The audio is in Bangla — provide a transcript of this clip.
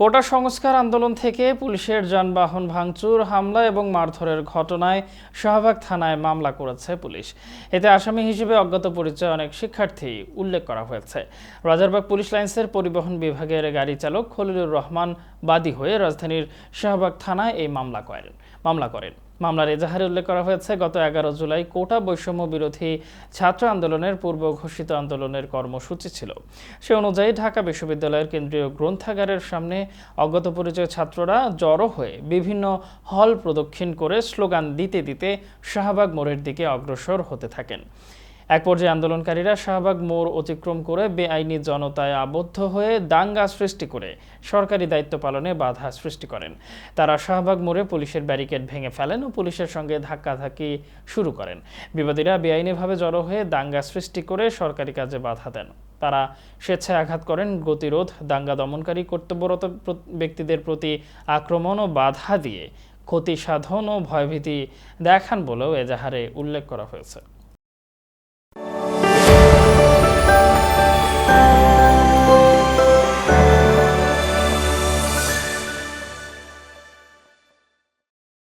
কোটা সংস্কার আন্দোলন থেকে পুলিশের যানবাহন ভাঙচুর, হামলা এবং মারধরের ঘটনায় শাহবাগ থানায় মামলা করেছে পুলিশ। এতে আসামি হিসেবে অজ্ঞাত পরিচয় অনেক শিক্ষার্থী উল্লেখ করা হয়েছে। রাজারবাগ পুলিশ লাইন্সের পরিবহন বিভাগের গাড়ি চালক খলিলুর রহমান বাদী হয়ে রাজধানীর শাহবাগ থানায় এই মামলা করেন মামলা করেন। মামলার এজাহারে উল্লেখ করা হয়েছে, গত এগারো জুলাই কোটা বৈষম্য বিরোধী ছাত্র আন্দোলনের পূর্ব ঘোষিত আন্দোলনের কর্মসূচি ছিল। সে অনুযায়ী ঢাকা বিশ্ববিদ্যালয়ের কেন্দ্রীয় গ্রন্থাগারের সামনে অজ্ঞাত পরিচয় ছাত্ররা জড়ো হয়ে বিভিন্ন হল প্রদক্ষিণ করে স্লোগান দিতে দিতে শাহবাগ মোড়ের দিকে অগ্রসর হতে থাকেন। এক পর্যায়ে আন্দোলনকারীরা শাহবাগ মোড় অতিক্রম করে বেআইনি জনতায় আবদ্ধ হয়ে দাঙ্গা সৃষ্টি করে সরকারি দায়িত্ব পালনে বাধা সৃষ্টি করেন। তারা শাহবাগ মোড়ে পুলিশের ব্যারিকেড ভেঙে ফেলেন ও পুলিশের সঙ্গে ধাক্কাধাক্কি শুরু করেন। বিবাদীরা বেআইনিভাবে জড়ো হয়ে দাঙ্গা সৃষ্টি করে সরকারি কাজে বাধা দেন। তারা স্বেচ্ছায় আঘাত করেন, গতিরোধ, দাঙ্গা দমনকারী কর্তব্যরত ব্যক্তিদের প্রতি আক্রমণ ও বাধা দিয়ে ক্ষতি সাধন ও ভয়ভীতি দেখান বলেও এজাহারে উল্লেখ করা হয়েছে।